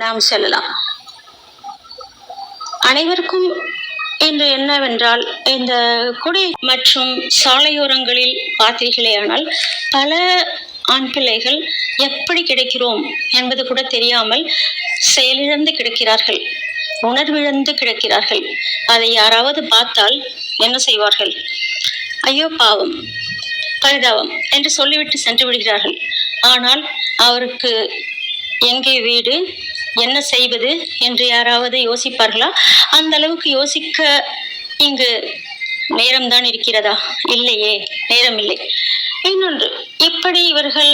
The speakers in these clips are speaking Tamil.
நாம் செல்லலாம். அனைவருக்கும் இன்று என்னவென்றால் இந்த குடி மற்றும் சாலையோரங்களில் பார்த்தீர்களேயானால் பல ஆண் பிள்ளைகள் எப்படி கிடைக்கிறோம் என்பது கூட தெரியாமல் செயலிழந்து கிடக்கிறார்கள் உணர்விழந்து கிடக்கிறார்கள். அதை யாராவது பார்த்தால் என்ன செய்வார்கள்? ஐயோ பாவம் பரிதாபம் என்று சொல்லிவிட்டு சென்று விடுகிறார்கள். ஆனால் அவருக்கு எங்கே வீடு என்ன செய்வது என்று யாராவது யோசிப்பார்களா? அந்த அளவுக்கு யோசிக்க இங்கு நேரம்தான் இருக்கிறதா? இல்லையே நேரம் இல்லை இன்னொன்று இப்படி இவர்கள்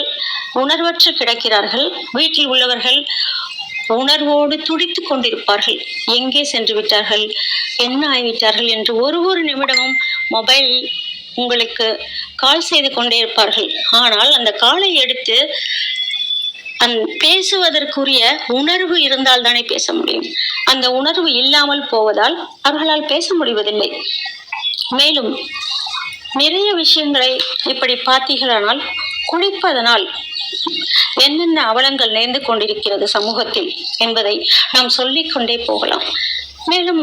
உணர்வற்று கிடக்கிறார்கள். வீட்டில் உள்ளவர்கள் உணர்வோடு துடித்துக் கொண்டிருப்பார்கள். எங்கே சென்று விட்டார்கள்? என்ன ஆகிவிட்டார்கள் என்று ஒரு ஒரு நிமிடமும் மொபைல் உங்களுக்கு கால் செய்து கொண்டே இருப்பார்கள். ஆனால் அந்த காலை எடுத்து அந் பேசுவதற்குரிய உணர்வு இருந்தால் தானே பேச முடியும். அந்த உணர்வு இல்லாமல் போவதால் அவர்களால் பேச முடிவதில்லை. மேலும் நிறைய விஷயங்களை இப்படி பார்த்தீர்களானால் குளிப்பதனால் என்னென்ன அவலங்கள் நேர்ந்து கொண்டிருக்கிறது சமூகத்தில் என்பதை நாம் சொல்லிக்கொண்டே போகலாம். மேலும்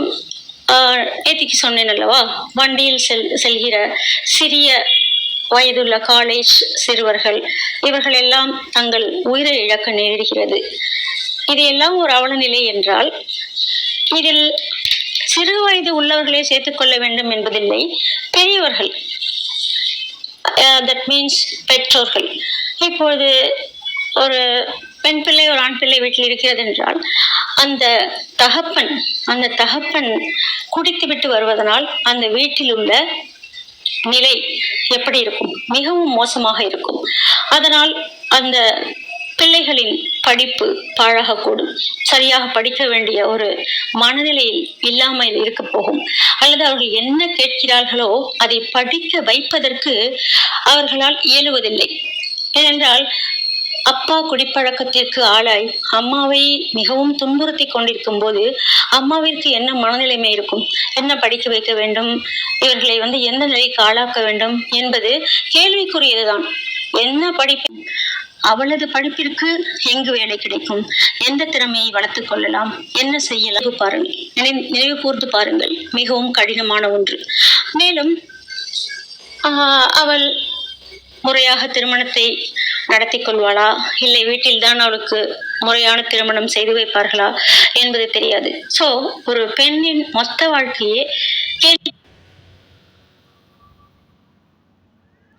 ஆஹ், நேத்திக்கு சொன்னேன் அல்லவா வண்டியில் செல் செல்கிற சிறிய வயதுள்ள காலேஜ் சிறுவர்கள் இவர்கள் எல்லாம் தங்கள் உயிரை இழக்க நேரிடுகிறது. இது எல்லாம் ஒரு அவலநிலை என்றால் இதில் சிறு வயது உள்ளவர்களே சேர்த்துக்கொள்ள வேண்டும் என்பதில்லை பெரியவர்கள் தட் மீன்ஸ் பெற்றோர்கள். இப்பொழுது ஒரு பெண் பிள்ளை ஒரு ஆண் பிள்ளை வீட்டில் இருக்கிறது என்றால் அந்த தகப்பன் அந்த தகப்பன் குடித்துவிட்டு வருவதனால் அந்த வீட்டில் உள்ள நிலை எப்படி இருக்கும்? மிகவும் மோசமாக இருக்கும். அதனால் அந்த பிள்ளைகளின் படிப்பு பாழாகக்கூடும். சரியாக படிக்க வேண்டிய ஒரு மனநிலையில் இல்லாமல் இருக்க போகும். அல்லது அவர்கள் என்ன கேட்கிறார்களோ அதை படிக்க வைப்பதற்கு அவர்களால் இயலுவதில்லை. ஏனென்றால் அப்பா குடிப்பழக்கத்திற்கு ஆளாய் அம்மாவை மிகவும் துன்புறுத்தி கொண்டிருக்கும் போது அம்மாவிற்கு என்ன மனநிலைமை இருக்கும்? என்ன படிக்க வைக்க வேண்டும்? இவர்களை வந்து எந்த நிலைக்கு ஆளாக்க வேண்டும்? என்பது கேள்விக்குரியதுதான். என்ன படிப்பு? அவளது படிப்பிற்கு எங்கு வேலை கிடைக்கும்? எந்த திறமையை வளர்த்துக் கொள்ளலாம்? என்ன செய்யலாம்? பாருங்கள். நினை- நினைவு கூர்ந்து பாருங்கள். மிகவும் கடினமான ஒன்று. மேலும் அவள் முறையாக திருமணத்தை நடத்தி கொள்வாளா இல்லை வீட்டில்தான் அவளுக்கு முறையான திருமணம் செய்து வைப்பார்களா என்பது தெரியாது. சோ ஒரு பெண்ணின் மொத்த வாழ்க்கையே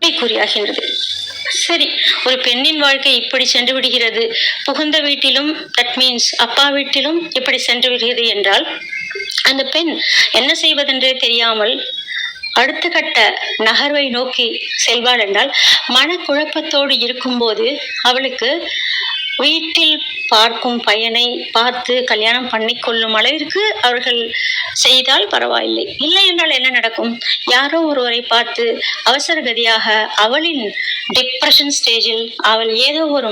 கேள்விக்குறியாகிறது சரி ஒரு பெண்ணின் வாழ்க்கை இப்படி சென்று விடுகிறது. புகுந்த வீட்டிலும் தட் மீன்ஸ் அப்பா வீட்டிலும் இப்படி சென்று விடுகிறது என்றால் அந்த பெண் என்ன செய்வதென்றே தெரியாமல் அடுத்த கட்ட நகர்வை நோக்கி செல்வாள் என்றால் மனக்குழப்பத்தோடு இருக்கும்போது அவளுக்கு வீட்டில் பார்க்கும் பையனை பார்த்து கல்யாணம் பண்ணி கொள்ளும் அளவிற்கு அவர்கள் செய்தால் பரவாயில்லை. இல்லை என்றால் என்ன நடக்கும்? யாரோ ஒருவரை பார்த்து அவசர கதியாக அவளின் டிப்ரெஷன் ஸ்டேஜில் அவள் ஏதோ ஒரு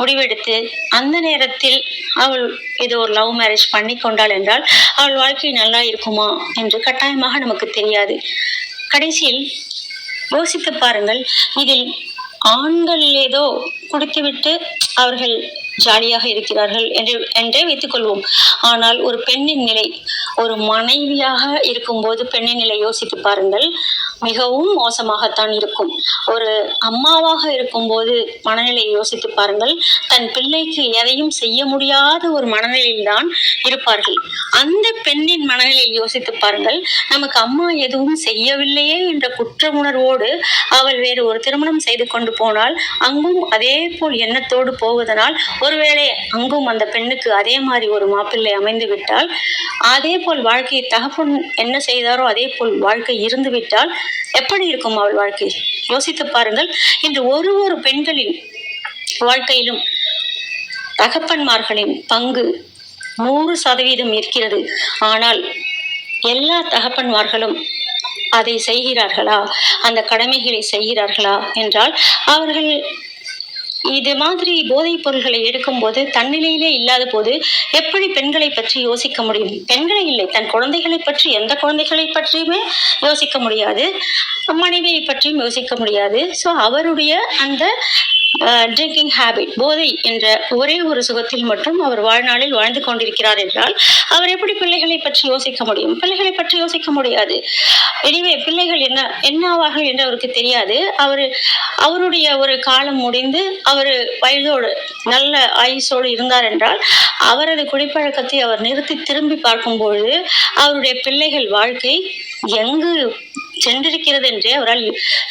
முடிவெடுத்து அந்த நேரத்தில் அவள் ஏதோ ஒரு லவ் மேரேஜ் பண்ணி கொண்டாள் என்றால் அவள் வாழ்க்கை நல்லா இருக்குமா? என்று கட்டாயமாக நமக்கு தெரியாது. கடைசியில் யோசித்து பாருங்கள் இதில் ஆண்கள் ஏதோ கொடுத்துவிட்டு அவர்கள் ஜாலியாக இருக்கிறார்கள் என்று என்றே வைத்துக்கொள்வோம் ஆனால் ஒரு பெண்ணின் நிலை ஒரு மனைவியாக இருக்கும்போது பெண்ணின் நிலை யோசித்து பாருங்கள். மிகவும் மோசமாகத்தான் இருக்கும். ஒரு அம்மாவாக இருக்கும்போது மனநிலையை யோசித்து பாருங்கள். தன் பிள்ளைக்கு எதையும் செய்ய முடியாத ஒரு மனநிலையில்தான் இருப்பார்கள். அந்த பெண்ணின் மனநிலையை யோசித்து பாருங்கள். நமக்கு அம்மா எதுவும் செய்யவில்லையே என்ற குற்ற உணர்வோடு அவள் வேறு ஒரு திருமணம் செய்து கொண்டு போனால் அங்கும் அதே போல் எண்ணத்தோடு போவதனால் ஒருவேளை அங்கும் அந்த பெண்ணுக்கு அதே மாதிரி ஒரு மாப்பிள்ளை அமைந்து விட்டால் அதே போல் வாழ்க்கை தகப்பன் என்ன செய்தாரோ அதே போல் வாழ்க்கை இருந்துவிட்டால் எப்படி இருக்கும் அவள் வாழ்க்கை? யோசித்து பாருங்கள். இன்று ஒரு ஒரு பெண்களின் வாழ்க்கையிலும் தகப்பன்மார்களின் பங்கு நூறு சதவீதம் இருக்கிறது. ஆனால் எல்லா தகப்பன்மார்களும் அதை செய்கிறார்களா? அந்த கடமைகளை செய்கிறார்களா? என்றால் அவர்கள் இது மாதிரி போதைப் பொருள்களை எடுக்கும்போது தன்னிலையிலே இல்லாத போது எப்படி பெண்களை பற்றி யோசிக்க முடியும்? பெண்களை இல்லை. தன் குழந்தைகளை பற்றி எந்த குழந்தைகளை பற்றியுமே யோசிக்க முடியாது. மனைவியை பற்றியும் யோசிக்க முடியாது. ஸோ அவருடைய அந்த ட்ரிங்கிங் ஹேபிட் போதை என்ற ஒரே ஒரு சுகத்தில் மட்டும் அவர் வாழ்நாளில் வாழ்ந்து கொண்டிருக்கிறார் என்றால் அவர் எப்படி பிள்ளைகளை பற்றி யோசிக்க முடியும்? பிள்ளைகளை பற்றி யோசிக்க முடியாது. எனவே பிள்ளைகள் என்ன என்ன ஆவார்கள் என்று அவருக்கு தெரியாது. அவர் அவருடைய ஒரு காலம் முடிந்து அவர் வயதோடு நல்ல ஆயுசோடு இருந்தார் என்றால் அவரது குடிப்பழக்கத்தை அவர் நிறுத்தி திரும்பி பார்க்கும்பொழுது அவருடைய பிள்ளைகள் வாழ்க்கை எங்கு சென்றிருக்கிறது என்றே அவரால்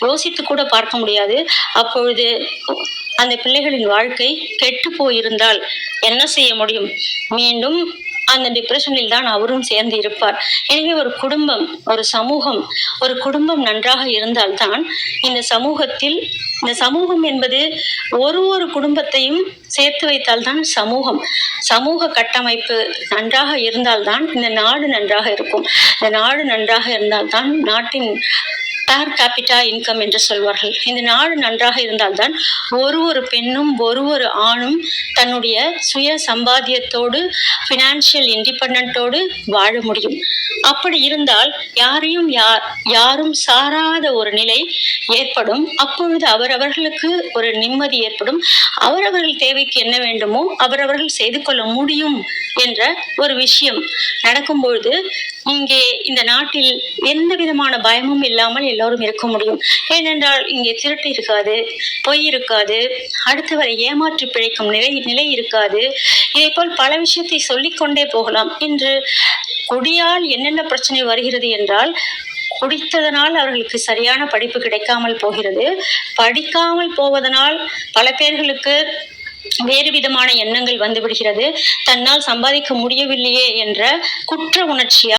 யோசித்து கூட பார்க்க முடியாது. அப்பொழுது அந்த பிள்ளைகளின் வாழ்க்கை கெட்டு போயிருந்தால் என்ன செய்ய முடியும்? மீண்டும் அந்த டிப்ரெஷனில் தான் அவரும் சேர்ந்து இருப்பார். எனவே ஒரு குடும்பம் ஒரு சமூகம் ஒரு குடும்பம் நன்றாக இருந்தால்தான் இந்த சமூகத்தில் இந்த சமூகம் என்பது ஒரு ஒரு குடும்பத்தையும் சேர்த்து வைத்தால்தான் சமூகம் சமூக கட்டமைப்பு நன்றாக இருந்தால்தான் இந்த நாடு நன்றாக இருக்கும். இந்த நாடு நன்றாக இருந்தால்தான் நாட்டின் பேர் கேபிட்டா இன்கம் என்று சொல்வார்கள். இந்த நாடு நன்றாக இருந்தால்தான் ஒரு ஒரு பெண்ணும் ஒரு ஒரு ஆணும் தன்னுடைய சுய சம்பாத்தியத்தோடு ஃபினான்ஷியல் இண்டிபெண்டோடு வாழ முடியும். அப்படி இருந்தால் யாரையும் யார் யாரும் சாராத ஒரு நிலை ஏற்படும். அப்பொழுது அவரவர்களுக்கு ஒரு நிம்மதி ஏற்படும். அவரவர்கள் தேவைக்கு என்ன வேண்டுமோ அவரவர்கள் செய்து கொள்ள முடியும் என்ற ஒரு விஷயம் நடக்கும்பொழுது இங்கே இந்த நாட்டில் எந்த விதமான பயமும் இல்லாமல் எல்லோரும் இருக்க முடியும். ஏனென்றால் இங்கே திருட்டு இருக்காது பொய் இருக்காது அடுத்தவரை ஏமாற்றி பிழைக்கும் நிலை நிலை இருக்காது. இதே போல் பல விஷயத்தை சொல்லிக்கொண்டே போகலாம். இன்று குடியால் என்னென்ன பிரச்சனை வருகிறது என்றால் குடித்ததனால் அவர்களுக்கு சரியான படிப்பு கிடைக்காமல் போகிறது. படிக்காமல் போவதனால் பல பேர்களுக்கு வேறு விதமான எண்ணங்கள் வந்து விடுகிறது. தன்னால் சம்பாதிக்க முடியவில்லையே என்ற குற்ற உணர்ச்சியால்